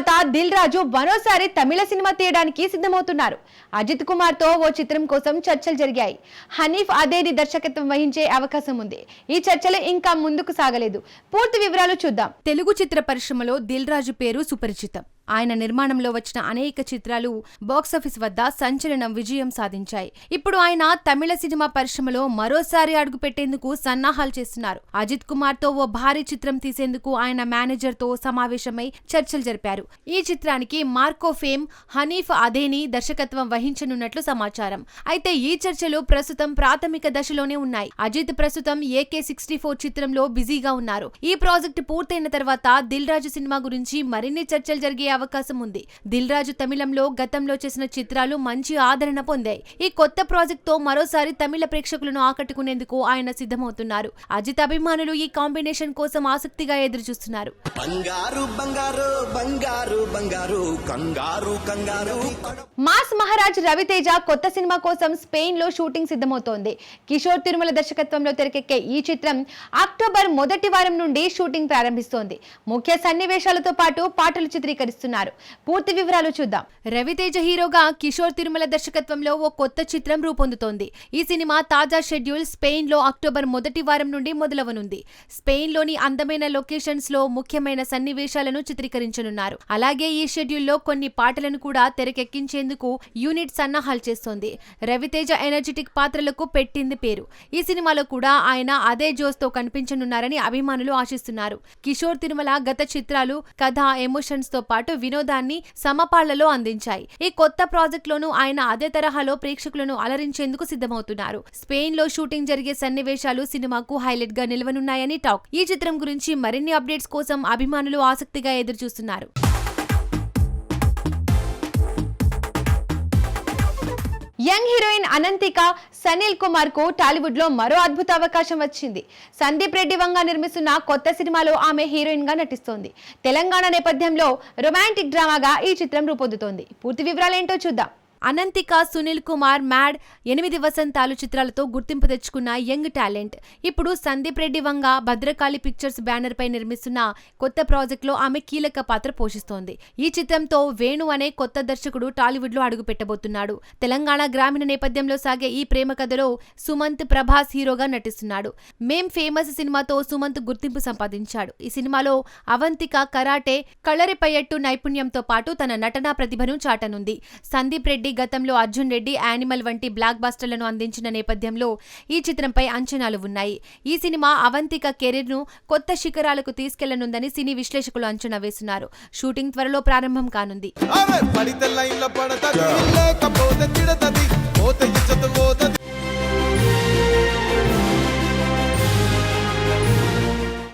నిర్మాత దిల్ రాజు మరోసారి తమిళ సినిమా తీయడానికి సిద్ధమవుతున్నారు. అజిత్ కుమార్తో ఓ చిత్రం కోసం చర్చలు జరిగాయి. హనీఫ్ అదేది దర్శకత్వం వహించే అవకాశం ఉంది. ఈ చర్చలు ఇంకా ముందుకు సాగలేదు. పూర్తి వివరాలు చూద్దాం. తెలుగు చిత్ర పరిశ్రమలో దిల్ రాజు పేరు సుపరిచితం. ఆయన నిర్మాణంలో వచ్చిన అనేక చిత్రాలు బాక్సాఫీస్ వద్ద సంచలనం విజయం సాధించాయి. ఇప్పుడు ఆయన తమిళ సినిమా పరిశ్రమలో మరోసారి అడుగుపెట్టేందుకు సన్నాహాలు చేస్తున్నారు. అజిత్ కుమార్తో ఓ భారీ చిత్రం తీసేందుకు ఆయన మేనేజర్తో సమావేశమై చర్చలు జరిపారు. ఈ చిత్రానికి మార్కో ఫేమ్ హనీఫ్ అదేని దర్శకత్వం వహించనున్నట్లు సమాచారం. అయితే ఈ చర్చలు ప్రస్తుతం ప్రాథమిక దశలోనే ఉన్నాయి. అజిత్ ప్రస్తుతం ఏకే సిక్స్టీ ఫోర్ చిత్రంలో బిజీగా ఉన్నారు. ఈ ప్రాజెక్టు పూర్తయిన తర్వాత దిల్ రాజు సినిమా గురించి మరిన్ని చర్చలు జరిగే అవకాశం ఉంది. దిల్ రాజు తమిళంలో గతంలో చేసిన చిత్రాలు మంచి ఆదరణ పొందాయి. ఈ కొత్త ప్రాజెక్ట్తో మరోసారి తమిళ ప్రేక్షకులను ఆకట్టుకునేందుకు ఆయన సిద్ధమవుతున్నారు. అజిత్ అభిమానులు ఈ కాంబినేషన్ కోసం ఆసక్తిగా ఎదురుచూస్తున్నారు. బంగారు బంగారు బంగారు బంగారు కంగారు కంగారు. మాస్ మహారాజ్ రవితేజ కొత్త సినిమా కోసం స్పెయిన్లో షూటింగ్ సిద్ధమవుతోంది. కిషోర్ తిరుమల దర్శకత్వంలో తెరకెక్కే ఈ చిత్రం అక్టోబర్ మొదటి వారం నుండి షూటింగ్ ప్రారంభిస్తోంది. ముఖ్య సన్నివేశాలతో పాటు పాటలు చిత్రీకరిస్తున్నారు. పూర్తి వివరాలు చూద్దాం. రవితేజ హీరోగా కిషోర్ తిరుమల దర్శకత్వంలో ఓ కొత్త చిత్రం రూపొందుతోంది. ఈ సినిమా తాజా షెడ్యూల్ స్పెయిన్లో అక్టోబర్ మొదటి వారం నుండి మొదలవనుంది. స్పెయిన్లోని అందమైన లొకేషన్స్లో ముఖ్యమైన సన్నివేశాలను చిత్రీకరించనున్నారు. అలాగే ఈ షెడ్యూల్లో కొన్ని పాటలను కూడా తెరకెక్కించేందుకు యూనిట్ సన్నాహాలు చేస్తోంది. రవితేజ ఎనర్జెటిక్ పాత్రలకు పెట్టింది పేరు. ఈ సినిమాలో కూడా ఆయన అదే జోస్తో కనిపించనున్నారని అభిమానులు ఆశిస్తున్నారు. కిషోర్ తిరుమల గత చిత్రాలు కథ ఎమోషన్స్తో పాటు వినోదాన్ని సమపాళ్ళలో అందించాయి. ఈ కొత్త ప్రాజెక్ట్ లోనూ ఆయన అదే తరహాలో ప్రేక్షకులను అలరించేందుకు సిద్ధమవుతున్నారు. స్పెయిన్లో షూటింగ్ జరిగే సన్నివేశాలు సినిమాకు హైలైట్గా నిలవనున్నాయని టాక్. ఈ చిత్రం గురించి మరిన్ని అప్డేట్స్ కోసం అభిమానులు ఆసక్తిగా ఎదురుచూస్తున్నారు. యంగ్ హీరోయిన్ అనంతిక సనీల్ కుమార్కు టాలీవుడ్లో మరో అద్భుత అవకాశం వచ్చింది. సందీప్ రెడ్డి వంగ నిర్మిస్తున్న కొత్త సినిమాలో ఆమె హీరోయిన్గా నటిస్తోంది. తెలంగాణ నేపథ్యంలో రొమాంటిక్ డ్రామాగా ఈ చిత్రం రూపొందుతోంది. పూర్తి వివరాలేంటో చూద్దాం. అనంతిక సునీల్ కుమార్ మ్యాడ్ ఎనిమిది వసంతాలు చిత్రాలతో గుర్తింపు తెచ్చుకున్న యంగ్ టాలెంట్. ఇప్పుడు సందీప్ రెడ్డి వంగ భద్రకాళి పిక్చర్స్ బ్యానర్ పై నిర్మిస్తున్న కొత్త ప్రాజెక్టులో ఆమె కీలక పాత్ర పోషిస్తోంది. ఈ చిత్రంతో వేణు అనే కొత్త దర్శకుడు టాలీవుడ్లో అడుగు పెట్టబోతున్నాడు తెలంగాణ గ్రామీణ నేపథ్యంలో సాగే ఈ ప్రేమ కథలో సుమంత్ ప్రభాస్ హీరోగా నటిస్తున్నాడు. మేం ఫేమస్ సినిమాతో సుమంత్ గుర్తింపు సంపాదించాడు. ఈ సినిమాలో అవంతిక కరాటే కళ్ళరిపయ్యట్టు నైపుణ్యంతో పాటు తన నటనా ప్రతిభను చాటనుంది. సందీప్ రెడ్డి గతంలో అర్జున్ రెడ్డి యానిమల్ వంటి బ్లాక్ బస్టర్లను అందించిన నేపథ్యంలో ఈ చిత్రంపై అంచనాలు ఉన్నాయి. ఈ సినిమా అవంతిక కెరీర్ను కొత్త శిఖరాలకు తీసుకెళ్ళనుందని సినీ విశ్లేషకులు అంచనా వేస్తున్నారు. షూటింగ్ త్వరలో ప్రారంభం కానుంది.